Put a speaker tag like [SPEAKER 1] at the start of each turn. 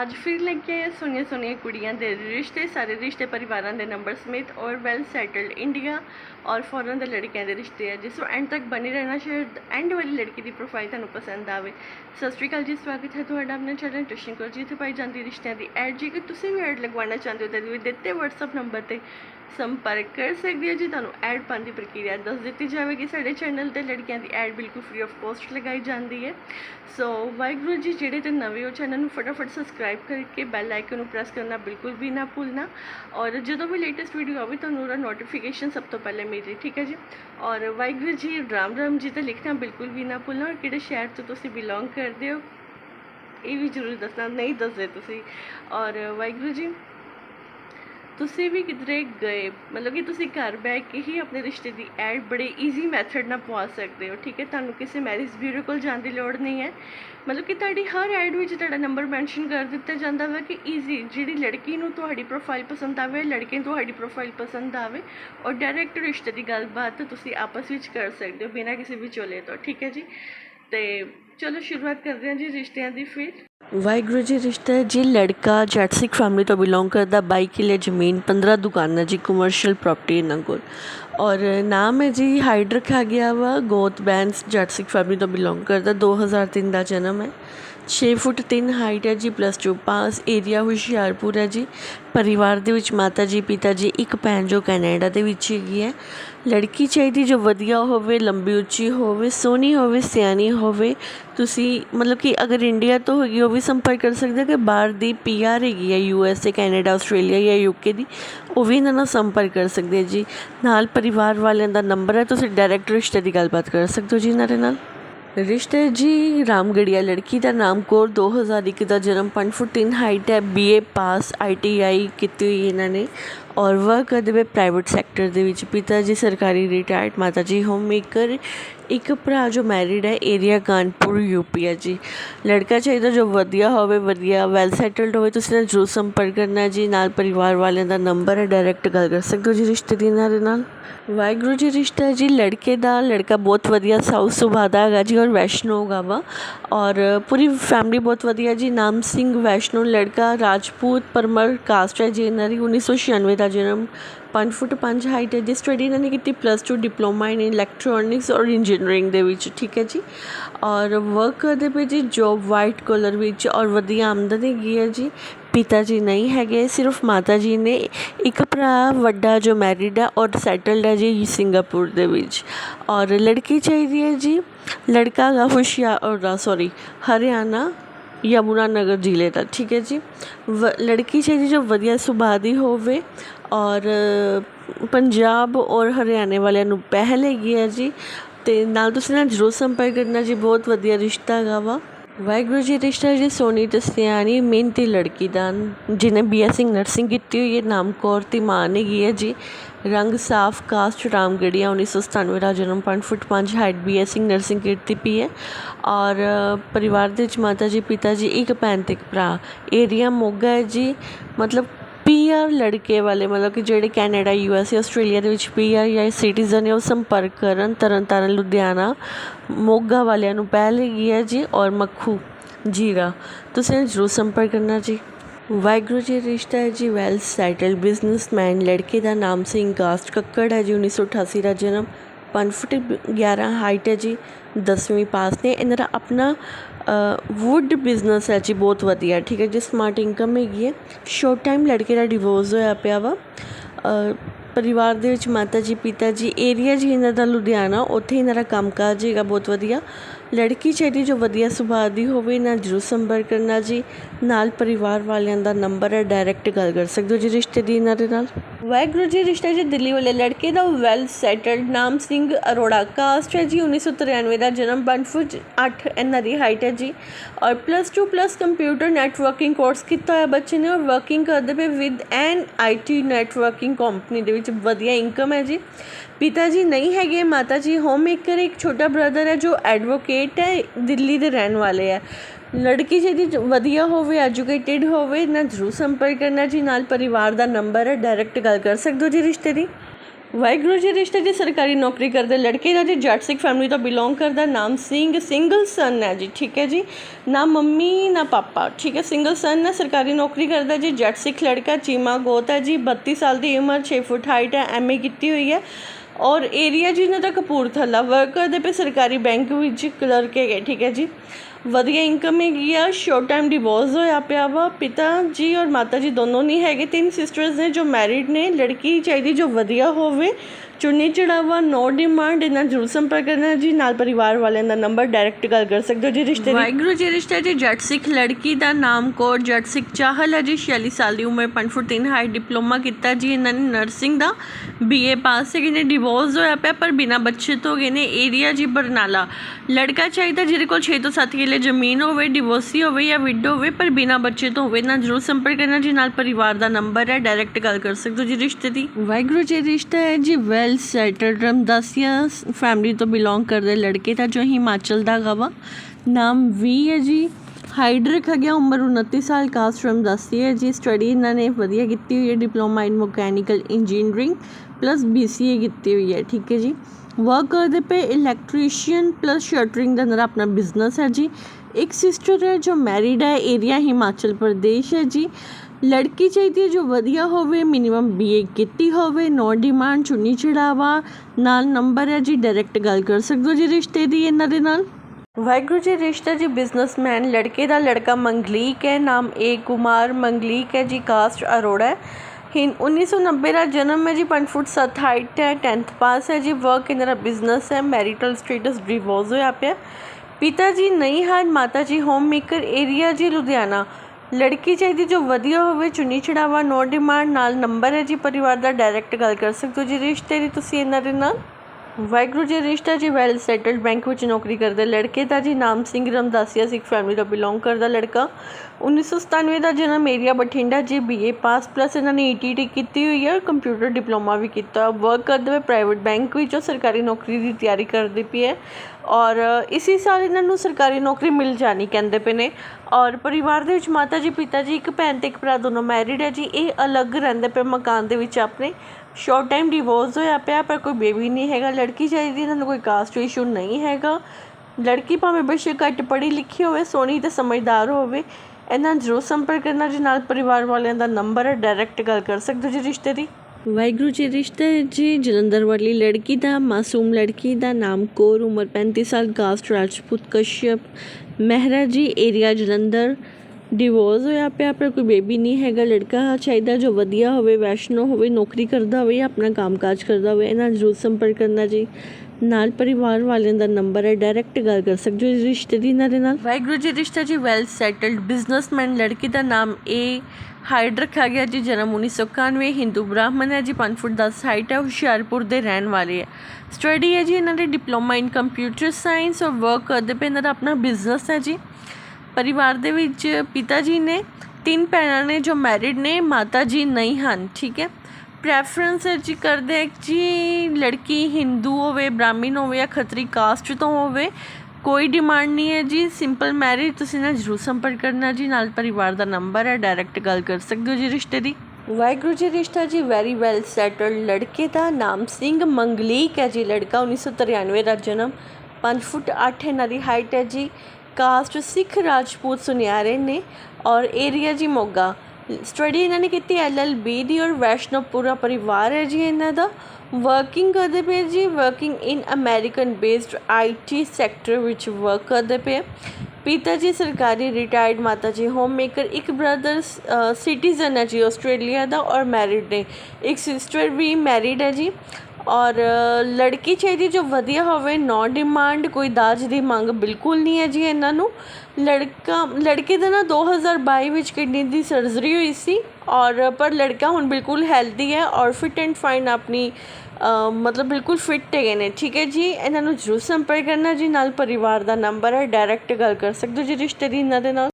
[SPEAKER 1] ਅੱਜ ਫਿਰ ਲੈ ਕੇ ਆਏ ਸੋਹਣੀਆਂ ਸੋਹਣੀਆਂ ਕੁੜੀਆਂ ਦੇ ਰਿਸ਼ਤੇ, ਸਾਰੇ ਰਿਸ਼ਤੇ ਪਰਿਵਾਰਾਂ ਦੇ ਨੰਬਰ ਸਮੇਤ ਔਰ ਵੈਲ ਸੈਟਲਡ ਇੰਡੀਆ ਔਰ ਫੋਰਨ ਦੇ ਲੜਕਿਆਂ ਦੇ ਰਿਸ਼ਤੇ ਆ। ਜਿਸ ਨੂੰ ਐਂਡ ਤੱਕ ਬਣੇ ਰਹਿਣਾ, ਸ਼ਾਇਦ ਐਂਡ ਵਾਲੀ ਲੜਕੀ ਦੀ ਪ੍ਰੋਫਾਈਲ ਤੁਹਾਨੂੰ ਪਸੰਦ ਆਵੇ। ਸਤਿ ਸ਼੍ਰੀ ਅਕਾਲ ਜੀ, ਸਵਾਗਤ ਹੈ ਤੁਹਾਡਾ ਆਪਣੇ ਚੈਨਲ ਟਿਊਸ਼ਨ ਕੋਲ ਜਿੱਥੇ ਪਾਈ ਜਾਂਦੀ ਰਿਸ਼ਤਿਆਂ ਦੀ ਐਡ ਜੇਕਰ ਤੁਸੀਂ ਵੀ ਐਡ ਲਗਵਾਉਣਾ ਚਾਹੁੰਦੇ ਹੋ, ਤਾਂ ਦਿੱਤੇ WhatsApp ਨੰਬਰ ਤੇ ਸੰਪਰਕ ਕਰ ਸਕਦੇ ਹੋ ਜੀ। ਤੁਹਾਨੂੰ ਐਡ ਪਾਉਣ ਦੀ ਪ੍ਰਕਿਰਿਆ ਦੱਸ ਦਿੱਤੀ ਜਾਵੇਗੀ। ਸਾਡੇ ਚੈਨਲ ਤੇ ਲੜਕੀਆਂ ਦੀ ਐਡ ਬਿਲਕੁਲ ਫ੍ਰੀ ਆਫ ਕੋਸਟ ਲਗਾਈ ਜਾਂਦੀ ਹੈ। ਸੋ ਵਾਹਿਗੁਰੂ ਜੀ, ਜਿਹੜੇ ਤੇ ਨਵੇਂ ਹੋ ਚੈਨਲ ਨੂੰ ਫਟਾਫਟ ਸਬਸਕ੍ਰਾਈਬ ਕਰਕੇ ਬੈਲ ਆਈਕਨ ਨੂੰ ਪ੍ਰੈਸ ਕਰਨਾ ਬਿਲਕੁਲ ਵੀ ਨਾ ਭੁੱਲਣਾ। ਔਰ ਜਦੋਂ ਵੀ ਲੇਟੈਸਟ ਵੀਡੀਓ ਆਵੇ, ਤੁਹਾਨੂੰ ਉਹਦਾ ਨੋਟੀਫਿਕੇਸ਼ਨ ਸਭ ਤੋਂ ਪਹਿਲੇ ਮਿਲੇ ਠੀਕ ਹੈ ਜੀ। ਔਰ ਵਾਹਿਗੁਰੂ ਜੀ, ਰਾਮ ਰਾਮ ਜੀ ਤੇ ਲਿਖਣਾ ਬਿਲਕੁਲ ਵੀ ਨਾ ਭੁੱਲਣਾ। ਔਰ ਕਿਹੜੇ ਸ਼ਹਿਰ ਤੋਂ ਤੁਸੀਂ ਬਿਲੋਂਗ ਕਰਦੇ ਹੋ, ਇਹ ਵੀ ਜ਼ਰੂਰ ਦੱਸਣਾ, ਨਹੀਂ ਦੱਸਦੇ ਤੁਸੀਂ। ਔਰ ਵਾਹਿਗੁਰੂ ਜੀ ਤੁਸੀਂ ਵੀ ਕਿਧਰੇ ਗਏ? ਮਤਲਬ ਕਿ ਤੁਸੀਂ ਘਰ ਬਹਿ ਕੇ ਹੀ ਆਪਣੇ ਰਿਸ਼ਤੇ ਦੀ ਐਡ ਬੜੇ ਈਜ਼ੀ ਮੈਥਡ ਨਾਲ ਪਵਾ ਸਕਦੇ ਹੋ, ਠੀਕ ਹੈ? ਤੁਹਾਨੂੰ ਕਿਸੇ ਮੈਰਿਜ ਬਿਊਰੋ ਕੋਲ ਜਾਣ ਦੀ ਲੋੜ ਨਹੀਂ ਹੈ। ਮਤਲਬ ਕਿ ਤੁਹਾਡੀ ਹਰ ਐਡ ਵਿੱਚ ਤੁਹਾਡਾ ਨੰਬਰ ਮੈਂਸ਼ਨ ਕਰ ਦਿੱਤਾ ਜਾਂਦਾ ਵਾ ਕਿ ਈਜ਼ੀ ਜਿਹੜੀ ਲੜਕੀ ਨੂੰ ਤੁਹਾਡੀ ਪ੍ਰੋਫਾਈਲ ਪਸੰਦ ਆਵੇ, ਲੜਕੇ ਨੂੰ ਤੁਹਾਡੀ ਪ੍ਰੋਫਾਈਲ ਪਸੰਦ ਆਵੇ, ਔਰ ਡਾਇਰੈਕਟ ਰਿਸ਼ਤੇ ਦੀ ਗੱਲਬਾਤ ਤੁਸੀਂ ਆਪਸ ਵਿੱਚ ਕਰ ਸਕਦੇ ਹੋ, ਬਿਨਾਂ ਕਿਸੇ ਵਿਚੋਲੇ ਤੋਂ, ਠੀਕ ਹੈ ਜੀ? ਤੇ ਚਲੋ ਸ਼ੁਰੂਆਤ ਕਰਦੇ ਹਾਂ ਜੀ ਰਿਸ਼ਤਿਆਂ ਦੀ ਫਿਰ। ਵਾਹਿਗੁਰੂ ਜੀ, ਰਿਸ਼ਤਾ ਹੈ ਜੀ, ਲੜਕਾ ਜੱਟ ਸਿੱਖ ਫੈਮਿਲੀ ਤੋਂ ਬਿਲੋਂਗ ਕਰਦਾ 22 ਕਿੱਲੇ ਜ਼ਮੀਨ 15 ਦੁਕਾਨਾਂ ਜੀ ਕਮਰਸ਼ੀਅਲ ਪ੍ਰਾਪਰਟੀ ਇਹਨਾਂ ਕੋਲ। ਔਰ ਨਾਮ ਹੈ ਜੀ ਹਾਈਡ ਰੱਖਿਆ ਗਿਆ ਵਾ, ਗੋਤ ਬੈਂਸ ਜੱਟ ਸਿੱਖ ਫੈਮਿਲੀ ਤੋਂ ਬਿਲੋਂਗ ਕਰਦਾ 2003 ਦਾ ਜਨਮ ਹੈ। 6 ਫੁੱਟ 3 ਹਾਈਟ ਹੈ ਜੀ ਪਲੱਸ 2 ਪਾਸ ਏਰੀਆ ਹੁਸ਼ਿਆਰਪੁਰ ਹੈ ਜੀ। ਪਰਿਵਾਰ ਦੇ ਵਿੱਚ ਮਾਤਾ ਜੀ, ਪਿਤਾ ਜੀ, ਇੱਕ ਭੈਣ ਜੋ ਕੈਨੇਡਾ ਦੇ ਵਿੱਚ ਹੈਗੀ ਹੈ। ਲੜਕੀ ਚਾਹੀਦੀ ਜੋ ਵਧੀਆ ਹੋਵੇ, ਲੰਬੀ ਉੱਚੀ ਹੋਵੇ, ਸੋਹਣੀ ਹੋਵੇ, ਸਿਆਣੀ ਹੋਵੇ। ਤੁਸੀਂ ਮਤਲਬ ਕਿ ਅਗਰ ਇੰਡੀਆ ਤੋਂ ਹੈਗੀ ਉਹ ਵੀ ਸੰਪਰਕ ਕਰ ਸਕਦੇ ਹੋ ਕਿ ਬਾਹਰ ਦੀ ਪੀਆਰ ਹੈਗੀ ਹੈ U S A Canada Australia ਜਾਂ ਯੂਕੇ ਦੀ, ਉਹ ਵੀ ਇਹਨਾਂ ਨਾਲ ਸੰਪਰਕ ਕਰ ਸਕਦੇ ਜੀ। ਨਾਲ ਪਰਿਵਾਰ ਵਾਲਿਆਂ ਦਾ ਨੰਬਰ ਹੈ, ਤੁਸੀਂ ਡਾਇਰੈਕਟ ਰਿਸ਼ਤੇ ਦੀ ਗੱਲਬਾਤ ਕਰ ਸਕਦੇ ਹੋ ਜੀ ਇਹਨਾਂ ਦੇ ਨਾਲ। ਰਿਸ਼ਤੇ ਜੀ, ਰਾਮਗੜੀਆ ਲੜਕੀ ਦਾ ਨਾਮ ਕੌਰ 2001 ਦਾ ਜਨਮ 5 ਫੁੱਟ 3 ਹਾਈਟ ਹੈ ਬੀਏ ਪਾਸ ਆਈਟੀਆਈ ਕੀਤੀ ਹੋਈ ਇਹਨਾਂ ਨੇ। ਔਰ ਵਰਕ ਕਰਦੇ ਵੇ ਪ੍ਰਾਈਵੇਟ ਸੈਕਟਰ ਦੇ ਵਿੱਚ ਪਿਤਾ ਜੀ ਸਰਕਾਰੀ ਰਿਟਾਇਰਡ ਮਾਤਾ ਜੀ ਹੋਮ ਮੇਕਰ ਇੱਕ ਭਰਾ ਜੋ ਮੈਰਿਡ ਹੈ ਏਰੀਆ ਕਾਨਪੁਰ ਯੂਪੀ ਹੈ ਜੀ। ਲੜਕਾ ਚਾਹੀਦਾ ਜੋ ਵਧੀਆ ਹੋਵੇ, ਵਧੀਆ ਵੈਲ ਸੈਟਲਡ ਹੋਵੇ, ਤੁਸੀਂ ਨਾਲ ਜ਼ਰੂਰ ਸੰਪਰਕ ਕਰਨਾ ਜੀ। ਨਾਲ ਪਰਿਵਾਰ ਵਾਲਿਆਂ ਦਾ ਨੰਬਰ ਹੈ ਡਾਇਰੈਕਟ ਗੱਲ ਕਰ ਸਕਦੇ ਹੋ ਜੀ ਰਿਸ਼ਤੇ ਦੀ ਇਹਨਾਂ ਦੇ ਨਾਲ। ਵਾਹਿਗੁਰੂ ਜੀ ਰਿਸ਼ਤਾ ਜੀ, ਲੜਕੇ ਦਾ, ਲੜਕਾ ਬਹੁਤ ਵਧੀਆ, ਸਾਊ ਸੁਭਾਅ ਦਾ ਹੈਗਾ ਜੀ ਔਰ ਵੈਸ਼ਨੋ ਹੈਗਾ ਵਾ। ਔਰ ਪੂਰੀ ਫੈਮਿਲੀ ਬਹੁਤ ਵਧੀਆ ਜੀ, ਨਾਮ ਸਿੰਘ ਵੈਸ਼ਨੋ, ਲੜਕਾ ਰਾਜਪੂਤ ਪਰਮਰ ਕਾਸਟ ਹੈ ਜੀ ਇਹਨਾਂ ਦੀ 1996 ਦਾ ਜਨਮ 5 ਫੁੱਟ 5 ਹਾਈਟ ਹੈ। ਜੀ ਸਟੱਡੀ ਇਹਨਾਂ ਨੇ ਕੀਤੀ ਪਲੱਸ 2 ਡਿਪਲੋਮਾ ਇਨ ਇਲੈਕਟ੍ਰੋਨਿਕਸ ਔਰ ਇੰਜੀਨੀਅਰਿੰਗ ਦੇ ਵਿੱਚ, ਠੀਕ ਹੈ ਜੀ? ਔਰ ਵਰਕ ਕਰਦੇ ਪਏ ਜੀ ਜੋਬ ਵਾਈਟ ਕਲਰ ਵਿੱਚ ਔਰ ਵਧੀਆ ਆਮਦਨ ਹੈਗੀ ਹੈ ਜੀ। ਪਿਤਾ ਜੀ ਨਹੀਂ ਹੈਗੇ, ਸਿਰਫ ਮਾਤਾ ਜੀ ਨੇ। ਇੱਕ ਭਰਾ ਵੱਡਾ ਜੋ ਮੈਰਿਡ ਹੈ ਔਰ ਸੈਟਲਡ ਹੈ ਜੀ ਸਿੰਗਾਪੁਰ ਦੇ ਵਿੱਚ। ਔਰ ਲੜਕੀ ਚਾਹੀਦੀ ਹੈ ਜੀ, ਲੜਕਾ ਗਾ ਹੁਸ਼ਿਆਰ ਸੌਰੀ ਹਰਿਆਣਾ ਯਮੁਨਾ ਨਗਰ ਜ਼ਿਲ੍ਹੇ ਦਾ ਠੀਕ ਹੈ ਜੀ ਵ ਲੜਕੀ ਚਾਹੀਦੀ ਜੋ ਵਧੀਆ ਸੁਭਾਅ ਦੀ ਹੋਵੇ ਔਰ ਪੰਜਾਬ ਔਰ ਹਰਿਆਣੇ ਵਾਲਿਆਂ ਨੂੰ ਪਹਿਲ ਹੈਗੀ ਹੈ ਜੀ ਅਤੇ ਨਾਲ ਤੁਸੀਂ ਨਾਲ ਜ਼ਰੂਰ ਸੰਪਰਕ ਕਰਨਾ ਜੀ ਬਹੁਤ ਵਧੀਆ ਰਿਸ਼ਤਾ ਹੈਗਾ ਵਾ ਵਾਹਿਗੁਰੂ ਜੀ ਰਿਸ਼ਤਾ ਜੀ, ਸੋਨੀ ਤੇ ਮਿਹਨਤੀ ਲੜਕੀ ਦਾ, ਜਿਹਨੇ ਬੀਐਸਸੀ ਨਰਸਿੰਗ ਕੀਤੀ ਹੋਈ ਹੈ, ਨਾਮ ਕੌਰ ਦੀ ਮਾਂ ਨੇ ਹੈਗੀ ਹੈ ਜੀ? ਰੰਗ ਸਾਫ਼, ਕਾਸਟ ਰਾਮਗੜੀਆ 1997 ਦਾ ਜਨਮ 5 ਫੁੱਟ 5 ਹਾਈਟ ਬੀਐਸਸੀ ਨਰਸਿੰਗ ਕੀਤੀ ਪਈ ਹੈ। ਔਰ ਪਰਿਵਾਰ ਦੇ ਵਿੱਚ ਮਾਤਾ ਜੀ, ਪਿਤਾ ਜੀ, ਇੱਕ ਭੈਣ ਤੇ ਇੱਕ ਭਰਾ। ਏਰੀਆ ਮੋਗਾ ਹੈ ਜੀ। ਮਤਲਬ ਪੀਆਰ ਲੜਕੇ ਵਾਲੇ, ਮਤਲਬ ਕਿ ਜਿਹੜੇ ਕੈਨੇਡਾ ਯੂਐਸਏ ਆਸਟ੍ਰੇਲੀਆ ਦੇ ਵਿੱਚ ਪੀਆਰ ਜਾਂ ਸਿਟੀਜ਼ਨ ਹੈ ਉਹ ਸੰਪਰਕ ਕਰਨ ਤਰਨਤਾਰਨ, ਲੁਧਿਆਣਾ, ਮੋਗਾ ਵਾਲਿਆਂ ਨੂੰ ਪਹਿਲ ਹੈਗੀ ਹੈ ਜੀ ਔਰ ਮੱਖੂ ਜੀਰਾ। ਤੁਸੀਂ ਜ਼ਰੂਰ ਸੰਪਰਕ ਕਰਨਾ ਜੀ। ਵਾਹਿਗੁਰੂ ਜੀ ਰਿਸ਼ਤਾ ਹੈ ਜੀ ਵੈਲ ਸੈਟਲ ਬਿਜ਼ਨਸਮੈਨ ਲੜਕੇ ਦਾ ਨਾਮ ਸਿੰਘ ਕਾਸਟ ਕੱਕੜ ਹੈ ਜੀ 1988 ਦਾ ਜਨਮ। 5 ਫੁੱਟ 11 ਹਾਈਟ ਹੈ ਜੀ 10ਵੀਂ ਪਾਸ ਨੇ। ਇਹਨਾਂ ਦਾ ਆਪਣਾ ਵੁੱਡ ਬਿਜ਼ਨਸ ਹੈ ਜੀ, ਬਹੁਤ ਵਧੀਆ, ਠੀਕ ਹੈ ਜੀ ਸਮਾਰਟ ਇਨਕਮ ਹੈਗੀ ਹੈ। ਸ਼ੋਰਟ ਟਾਈਮ ਲੜਕੇ ਦਾ ਡਿਵੋਰਸ ਹੋਇਆ ਪਿਆ ਵਾ। ਪਰਿਵਾਰ ਦੇ ਵਿੱਚ ਮਾਤਾ ਜੀ, ਪਿਤਾ ਜੀ ਏਰੀਆ ਜੀ ਇਹਨਾਂ ਦਾ ਲੁਧਿਆਣਾ, ਉੱਥੇ ਇਹਨਾਂ ਦਾ ਕੰਮਕਾਜ ਹੈਗਾ ਬਹੁਤ ਵਧੀਆ। ਲੜਕੀ ਚਾਹੀਦੀ ਜੋ ਵਧੀਆ ਸੁਭਾਅ ਦੀ ਹੋਵੇ ਨਾਲ ਜ਼ਰੂਰ ਸੰਪਰਕ ਕਰਨਾ ਜੀ। ਨਾਲ ਪਰਿਵਾਰ ਵਾਲਿਆਂ ਦਾ ਨੰਬਰ ਹੈ ਡਾਇਰੈਕਟ ਗੱਲ ਕਰ ਸਕਦੇ ਹੋ ਜੀ ਰਿਸ਼ਤੇ ਦੀ ਇਹਨਾਂ ਦੇ ਨਾਲ? ਵਾਹਿਗੁਰੂ ਜੀ, ਰਿਸ਼ਤਾ ਜੀ, ਦਿੱਲੀ ਵਾਲੇ ਲੜਕੇ ਦਾ ਵੈਲ ਸੈਟਲਡ ਨਾਮ ਸਿੰਘ ਅਰੋੜਾ ਕਾਸਟ ਹੈ ਜੀ 1993 ਦਾ ਜਨਮ 1 ਫੁੱਟ 8 ਇਹਨਾਂ ਦੀ ਹਾਈਟ ਹੈ ਜੀ। ਔਰ plus 2 plus computer networking course ਕੀਤਾ ਹੋਇਆ ਬੱਚੇ ਨੇ, ਔਰ ਵਰਕਿੰਗ ਕਰਦੇ ਪਏ with an IT networking company ਦੇ ਵਿੱਚ। ਵਧੀਆ ਇਨਕਮ ਹੈ ਜੀ। ਪਿਤਾ ਜੀ ਨਹੀਂ ਹੈਗੇ ਮਾਤਾ ਜੀ ਹੋਮ ਮੇਕਰ ਇੱਕ ਛੋਟਾ ਬ੍ਰਦਰ ਹੈ ਜੋ ਐਡਵੋਕੇਟ ਹੈ, ਦਿੱਲੀ ਦੇ ਰਹਿਣ ਵਾਲੇ ਹੈ। ਲੜਕੀ ਜਿਹਦੀ ਵਧੀਆ ਹੋਵੇ ਐਜੂਕੇਟਿਡ ਹੋਵੇ, ਨਾ ਜ਼ਰੂਰ ਸੰਪਰਕ ਕਰਨਾ ਜੀ, ਨਾਲ ਪਰਿਵਾਰ ਦਾ ਨੰਬਰ ਹੈ ਡਾਇਰੈਕਟ ਗੱਲ ਕਰ ਸਕਦੇ ਹੋ ਜੀ ਰਿਸ਼ਤੇ ਦੀ? ਵਾਹਿਗੁਰੂ ਜੀ, ਰਿਸ਼ਤੇ ਦੀ ਸਰਕਾਰੀ ਨੌਕਰੀ ਕਰਦੇ ਲੜਕੇ ਦਾ ਜੀ, ਜੱਟ ਸਿੱਖ ਫੈਮਿਲੀ ਤੋਂ ਬਿਲੋਂਗ ਕਰਦਾ, ਨਾਮ ਸਿੰਘ ਸਿੰਗਲ ਸਨ ਹੈ ਜੀ, ਠੀਕ ਹੈ ਜੀ। ਨਾ ਮੰਮੀ, ਨਾ ਪਾਪਾ, ਠੀਕ ਹੈ ਸਿੰਗਲ ਸਨ ਹੈ, ਸਰਕਾਰੀ ਨੌਕਰੀ ਕਰਦਾ ਜੀ, ਜੱਟ ਸਿੱਖ ਲੜਕਾ, ਚੀਮਾ ਗੋਤ ਹੈ ਜੀ 32 ਸਾਲ ਦੀ ਉਮਰ 6 ਫੁੱਟ ਹਾਈਟ ਹੈ ਐਮਏ ਕੀਤੀ ਹੋਈ ਹੈ। ਔਰ ਏਰੀਆ ਜੀ ਇਹਨਾਂ ਦਾ ਕਪੂਰਥਲਾ ਵਰਕਰ ਦੇ ਪਏ ਸਰਕਾਰੀ ਬੈਂਕ ਵਿੱਚ ਕਲਰਕ ਹੈਗੇ, ਠੀਕ ਹੈ ਜੀ। ਵਧੀਆ ਇਨਕਮ ਹੈਗੀ ਆ ਸ਼ੋਰਟ ਟਾਈਮ ਡਿਵੋਰਸ ਹੋਇਆ ਪਿਆ ਵਾ। ਪਿਤਾ ਜੀ ਔਰ ਮਾਤਾ ਜੀ ਦੋਨੋਂ ਨਹੀਂ ਹੈਗੇ, ਤਿੰਨ ਸਿਸਟਰਸ ਨੇ ਜੋ ਮੈਰਿਡ ਨੇ, ਲੜਕੀ ਚਾਹੀਦੀ ਜੋ ਵਧੀਆ ਹੋਵੇ। ਚੁੰਨੀ ਚੜਾਵਾ ਨੋ ਡਿਮਾਂਡ ਇਹਨਾਂ ਜ਼ਰੂਰ ਸੰਪਰਕ ਕਰਨਾ ਜੀ। ਨਾਲ ਪਰਿਵਾਰ ਵਾਲਿਆਂ ਦਾ ਨੰਬਰ ਡਾਇਰੈਕਟ ਗੱਲ ਕਰ ਸਕਦੇ ਹੋ ਜੀ, ਰਿਸ਼ਤੇ ਦੀ ਵਾਹਿਗੁਰੂ ਜੀ, ਰਿਸ਼ਤੇ ਜੀ ਜੱਟ ਸਿੱਖ ਲੜਕੀ ਦਾ ਨਾਮ ਕੋਟ ਜੱਟ ਸਿੱਖ ਚਾਹਲ ਹੈ ਜੀ। 46 ਸਾਲ ਦੀ ਉਮਰ 5 ਫੁੱਟ 3 ਹਾਈਟ ਡਿਪਲੋਮਾ ਕੀਤਾ ਜੀ। ਇਹਨਾਂ ਨੇ ਨਰਸਿੰਗ ਦਾ ਬੀਏ ਪਾਸ ਹੈਗੇ ਨੇ ਡਿਵੋਰਸ ਹੋਇਆ ਪਿਆ, ਪਰ ਬਿਨਾਂ ਬੱਚੇ ਤੋਂ ਗਏ ਨੇ ਏਰੀਆ ਜੀ ਬਰਨਾਲਾ। ਲੜਕਾ ਚਾਹੀਦਾ ਜਿਹਦੇ ਕੋਲ 6 ਤੋਂ 7 ਕਿੱਲੇ ਜ਼ਮੀਨ ਹੋਵੇ ਡਿਵੋਰਸੀ ਹੋਵੇ ਜਾਂ ਵਿਡੋ ਹੋਵੇ, ਪਰ ਬਿਨਾਂ ਬੱਚੇ ਤੋਂ ਹੋਵੇ ਨਾ ਜ਼ਰੂਰ ਸੰਪਰਕ ਕਰਨਾ ਜੀ, ਨਾਲ ਪਰਿਵਾਰ ਦਾ ਨੰਬਰ ਹੈ ਡਾਇਰੈਕਟ ਗੱਲ ਕਰ ਸਕਦੇ ਹੋ ਜੀ ਰਿਸ਼ਤੇ ਦੀ। ਵਾਹਿਗੁਰੂ ਜੀ, ਰਿਸ਼ਤਾ ਹੈ ਜੀ ਵੈਲ ਸੈਟਲਡ ਰਮਦਾਸੀਆ ਫੈਮਿਲੀ ਤੋਂ ਬਿਲੋਂਗ ਕਰਦੇ ਲੜਕੇ ਦਾ ਜੋ ਹਿਮਾਚਲ ਦਾ ਗਵਾ ਨਾਮ ਵੀ ਹੈ ਜੀ। ਹਾਈਡਰਿਕ ਰੱਖਿਆ ਗਿਆ ਉਮਰ 29 ਸਾਲ ਕਾਸਟ ਫਰਮ ਦੱਸਦੀ ਹੈ ਜੀ। ਸਟੱਡੀ ਇਹਨਾਂ ਨੇ ਵਧੀਆ ਕੀਤੀ ਹੋਈ ਹੈ diploma in mechanical engineering plus BCA ਕੀਤੀ ਹੋਈ ਹੈ, ਠੀਕ ਹੈ ਜੀ। ਵਰਕ ਕਰਦੇ ਪਏ ਇਲੈਕਟ੍ਰੀਸ਼ੀਅਨ ਪਲੱਸ ਸ਼ਟਰਿੰਗ ਦਾ ਇਹਨਾਂ ਦਾ ਆਪਣਾ ਬਿਜ਼ਨਸ ਹੈ ਜੀ। ਇੱਕ ਸਿਸਟਰ ਹੈ ਜੋ ਮੈਰਿਡ ਹੈ ਏਰੀਆ ਹਿਮਾਚਲ ਪ੍ਰਦੇਸ਼ ਹੈ ਜੀ। ਲੜਕੀ ਚਾਹੀਦੀ ਹੈ ਜੋ ਵਧੀਆ ਹੋਵੇ ਮਿਨੀਮਮ ਬੀਏ ਕੀਤੀ ਹੋਵੇ ਨੋ ਡਿਮਾਂਡ ਚੁੰਨੀ ਚੜਾਵਾ, ਨਾਲ ਨੰਬਰ ਹੈ ਜੀ ਡਾਇਰੈਕਟ ਗੱਲ ਕਰ ਸਕਦੇ ਹੋ ਜੀ, ਰਿਸ਼ਤੇ ਦੀ ਇਹਨਾਂ ਦੇ ਨਾਲ। ਵਾਹਿਗੁਰੂ ਜੀ, ਰਿਸ਼ਤਾ ਜੀ ਬਿਜ਼ਨਸਮੈਨ ਲੜਕੇ ਦਾ ਲੜਕਾ ਮੰਗਲੀਕ ਹੈ, ਨਾਮ ਏ ਕੁਮਾਰ, ਮੰਗਲੀਕ ਹੈ ਜੀ, ਕਾਸਟ ਅਰੋੜਾ ਹੈ। ਹਿੰ 1990 ਦਾ ਜਨਮ ਹੈ ਜੀ 5 ਫੁੱਟ 7 ਹਾਈਟ ਹੈ 10th ਪਾਸ ਹੈ ਜੀ ਵਰਕ ਇਹਨਾਂ ਦਾ ਬਿਜ਼ਨਸ ਹੈ ਮੈਰਿਟਲ ਸਟੇਟਸ ਡਿਵੋਰਸ ਹੋਇਆ ਪਿਆ ਪਿਤਾ ਜੀ, ਨਹੀਂ ਹਨ, ਮਾਤਾ ਜੀ ਹੋਮ ਮੇਕਰ ਏਰੀਆ ਜੀ, ਲੁਧਿਆਣਾ। ਲੜਕੀ ਚਾਹੀਦੀ ਜੋ ਵਧੀਆ ਹੋਵੇ, ਚੁੰਨੀ ਚੜਾਵਾ ਨੋ ਡਿਮਾਂਡ ਨਾਲ ਨੰਬਰ ਹੈ ਜੀ, ਪਰਿਵਾਰ ਦਾ ਡਾਇਰੈਕਟ ਗੱਲ ਕਰ ਸਕਦੇ ਹੋ ਜੀ, ਰਿਸ਼ਤੇ ਦੀ ਤੁਸੀਂ ਇਹਨਾਂ ਦੇ ਨਾਲ। ਵਾਹਿਗੁਰੂ ਜੀ, ਰਿਸ਼ਤਾ ਜੀ ਵੈਲ ਸੈਟਲਡ ਬੈਂਕ ਵਿੱਚ ਨੌਕਰੀ ਕਰਦੇ ਲੜਕੇ ਦਾ ਜੀ ਨਾਮ ਸਿੰਘ ਰਮਦਾਸੀਆ ਸਿੱਖ ਫੈਮਿਲੀ ਦਾ ਬਿਲੋਂਗ ਕਰਦਾ ਲੜਕਾ। 1997 ਦਾ ਜਨਮ ਏਰੀਆ ਬਠਿੰਡਾ ਜੀ ਬੀਏ ਪਾਸ ਪਲੱਸ ਇਹਨਾਂ ਨੇ ਈਟੀਟੀ ਕੀਤੀ ਹੋਈ ਹੈ ਕੰਪਿਊਟਰ ਡਿਪਲੋਮਾ ਵੀ ਕੀਤਾ। ਵਰਕ ਕਰਦੇ ਹੋਏ ਪ੍ਰਾਈਵੇਟ ਬੈਂਕ ਵਿੱਚ ਸਰਕਾਰੀ ਨੌਕਰੀ ਦੀ ਤਿਆਰੀ ਕਰਦੀ ਪਈ ਹੈ। ਔਰ ਇਸੀ ਸਾਲ ਇਹਨਾਂ ਨੂੰ ਸਰਕਾਰੀ ਨੌਕਰੀ ਮਿਲ ਜਾਣੀ ਕਹਿੰਦੇ ਪਏ ਨੇ। ਔਰ ਪਰਿਵਾਰ ਦੇ ਵਿੱਚ ਮਾਤਾ ਜੀ, ਪਿਤਾ ਜੀ, ਇੱਕ ਭੈਣ ਅਤੇ ਇੱਕ ਭਰਾ ਦੋਨੋਂ ਮੈਰਿਡ ਹੈ ਜੀ। ਇਹ ਅਲੱਗ ਰਹਿੰਦੇ ਪਏ ਮਕਾਨ ਦੇ ਵਿੱਚ ਆਪਣੇ। ਸ਼ੋਰਟ ਟਾਈਮ ਡਿਵੋਰਸ ਹੋਇਆ ਪਿਆ, ਪਰ ਕੋਈ ਬੇਬੀ ਨਹੀਂ ਹੈਗਾ। ਲੜਕੀ ਚਾਹੀਦੀ, ਇਹਨਾਂ ਨੂੰ ਕੋਈ ਕਾਸਟ ਇਸ਼ੂ ਨਹੀਂ ਹੈਗਾ। ਲੜਕੀ ਭਾਵੇਂ ਬੇਸ਼ੱਕ ਘੱਟ ਪੜ੍ਹੀ ਲਿਖੀ ਹੋਵੇ, ਸੋਹਣੀ ਤੇ ਸਮਝਦਾਰ ਹੋਵੇ, ਇਹਨਾਂ ਜ਼ਰੂਰ ਸੰਪਰਕ ਕਰਨਾ। ਜੀ ਨਾਲ ਪਰਿਵਾਰ ਵਾਲਿਆਂ ਦਾ ਨੰਬਰ ਹੈ ਡਾਇਰੈਕਟ ਗੱਲ ਕਰ ਸਕਦੇ ਹੋ ਜੀ ਰਿਸ਼ਤੇ ਦੀ। ਵਾਹਿਗੁਰੂ ਜੀ ਰਿਸ਼ਤਾ ਜੀ। ਜਲੰਧਰ ਵਾਲੀ ਲੜਕੀ ਦਾ, ਮਾਸੂਮ ਲੜਕੀ ਦਾ ਨਾਮ ਕੋਰ, ਉਮਰ 35 ਸਾਲ, caste Rajput Kashyap. Mehra ji, area Jalandhar. Divorce ਹੋਇਆ ਪਿਆ, ਪਰ ਕੋਈ ਬੇਬੀ ਨਹੀਂ ਹੈਗਾ। ਲੜਕਾ ਚਾਹੀਦਾ ਜੋ ਵਧੀਆ ਹੋਵੇ, ਵੈਸ਼ਨੋ ਹੋਵੇ, ਨੌਕਰੀ ਕਰਦਾ ਹੋਵੇ ਜਾਂ ਆਪਣਾ ਕੰਮਕਾਜ ਕਰਦਾ ਹੋਵੇ, ਇਹਨਾਂ ਨਾਲ ਜ਼ਰੂਰ ਸੰਪਰਕ ਕਰਨਾ ਜੀ। ਨਾਲ ਪਰਿਵਾਰ ਵਾਲਿਆਂ ਦਾ ਨੰਬਰ ਹੈ ਡਾਇਰੈਕਟ ਗੱਲ ਕਰ ਸਕਦੇ ਹੋ ਇਸ ਰਿਸ਼ਤੇ ਦੀ ਇਹਨਾਂ ਦੇ ਨਾਲ। ਵਾਹਿਗੁਰੂ ਜੀ, ਰਿਸ਼ਤਾ ਜੀ ਵੈਲ ਸੈਟਲਡ ਬਿਜ਼ਨਸਮੈਨ ਲੜਕੀ ਦਾ ਨਾਮ ਏ ਹਾਈਡ ਰੱਖਿਆ ਗਿਆ ਜੀ, ਜਨਮ 1991 ਹਿੰਦੂ ਬ੍ਰਾਹਮਣ ਹੈ ਜੀ 5 ਫੁੱਟ 10 ਹਾਈਟ ਹੈ, ਹੁਸ਼ਿਆਰਪੁਰ ਦੇ ਰਹਿਣ ਵਾਲੇ ਹੈ। ਸਟੱਡੀ ਹੈ ਜੀ, ਇਹਨਾਂ ਦੇ ਡਿਪਲੋਮਾ ਇਨ ਕੰਪਿਊਟਰ ਸਾਇੰਸ ਔਰ ਵਰਕ ਕਰਦੇ ਪਏ ਇਹਨਾਂ ਦਾ ਆਪਣਾ ਬਿਜ਼ਨਸ ਹੈ ਜੀ। ਪਰਿਵਾਰ ਦੇ ਵਿੱਚ ਪਿਤਾ ਜੀ ਨੇ, ਤਿੰਨ ਭੈਣਾਂ ਨੇ ਜੋ ਮੈਰਿਡ ਨੇ, ਮਾਤਾ ਜੀ ਨਹੀਂ ਹਨ, ਠੀਕ ਹੈ। ਪ੍ਰੈਫਰੈਂਸ ਜੀ ਕਰਦੇ ਆ ਜੀ ਲੜਕੀ ਹਿੰਦੂ ਹੋਵੇ, ਬ੍ਰਾਹਮਣ ਹੋਵੇ ਜਾਂ ਖੱਤਰੀ ਕਾਸਟ ਤੋਂ ਹੋਵੇ, ਕੋਈ ਡਿਮਾਂਡ ਨਹੀਂ ਹੈ ਜੀ। ਸਿੰਪਲ ਮੈਰਿਜ ਤੁਸੀਂ ਨਾ ਜ਼ਰੂਰ ਸੰਪਰਕ ਕਰਨਾ ਜੀ। ਨਾਲ ਪਰਿਵਾਰ ਦਾ ਨੰਬਰ ਹੈ ਡਾਇਰੈਕਟ ਗੱਲ ਕਰ ਸਕਦੇ ਹੋ ਜੀ ਰਿਸ਼ਤੇ ਦੀ। ਵਾਹਿਗੁਰੂ ਜੀ ਰਿਸ਼ਤਾ ਜੀ ਵੈਰੀ ਵੈਲ ਸੈਟਲਡ ਲੜਕੇ ਦਾ ਨਾਮ ਸਿੰਘ ਮੰਗਲੀਕ ਹੈ ਜੀ। ਲੜਕਾ 1993 ਦਾ ਜਨਮ। 5 ਫੁੱਟ 8 ਇਹਨਾਂ ਦੀ ਹਾਈਟ ਹੈ ਜੀ। ਕਾਸਟ ਸਿੱਖ ਰਾਜਪੂਤ ਸੁਨਿਆਰੇ ਨੇ ਔਰ ਏਰੀਆ ਜੀ ਮੋਗਾ। ਸਟੱਡੀ ਇਹਨਾਂ ਨੇ ਕੀਤੀ ਐਲਐਲਬੀ ਦੀ ਔਰ ਵੈਸ਼ਨੋ ਪੂਰਾ ਪਰਿਵਾਰ ਹੈ ਜੀ ਇਹਨਾਂ ਦਾ। ਵਰਕਿੰਗ ਕਰਦੇ ਪਏ ਜੀ working in American based IT sector ਵਿੱਚ ਵਰਕ ਕਰਦੇ ਪਏ। ਪਿਤਾ ਜੀ ਸਰਕਾਰੀ ਰਿਟਾਇਰਡ ਮਾਤਾ ਜੀ ਹੋਮ ਮੇਕਰ ਇੱਕ ਬ੍ਰਦਰ ਸਿਟੀਜ਼ਨ ਹੈ ਜੀ, ਆਸਟ੍ਰੇਲੀਆ ਦਾ ਔਰ ਮੈਰਿਡ ਨੇ। ਇੱਕ ਸਿਸਟਰ ਵੀ ਮੈਰਿਡ ਹੈ ਜੀ। ਔਰ ਲੜਕੀ ਚਾਹੀਦੀ ਜੋ ਵਧੀਆ ਹੋਵੇ ਨੋ ਡਿਮਾਂਡ ਕੋਈ ਦਾਜ ਦੀ ਮੰਗ ਬਿਲਕੁਲ ਨਹੀਂ ਹੈ ਜੀ ਇਹਨਾਂ ਨੂੰ। ਲੜਕਾ, ਲੜਕੇ ਦਾ ਨਾ 2022 ਵਿੱਚ ਕਿਡਨੀ ਦੀ ਸਰਜਰੀ ਹੋਈ ਸੀ ਔਰ, ਪਰ ਲੜਕਾ ਹੁਣ ਬਿਲਕੁਲ ਹੈਲਦੀ ਹੈ ਔਰ ਫਿਟ ਐਂਡ ਫਾਈਨ ਆਪਣੀ ਮਤਲਬ ਬਿਲਕੁਲ ਫਿੱਟ ਹੈਗੇ ਨੇ। ਠੀਕ ਹੈ ਜੀ? ਇਹਨਾਂ ਨੂੰ ਜ਼ਰੂਰ ਸੰਪਰਕ ਕਰਨਾ ਜੀ, ਨਾਲ ਪਰਿਵਾਰ ਦਾ ਨੰਬਰ ਹੈ ਡਾਇਰੈਕਟ ਗੱਲ ਕਰ ਸਕਦੇ ਹੋ ਜੀ ਰਿਸ਼ਤੇ ਦੀ ਇਹਨਾਂ ਦੇ ਨਾਲ।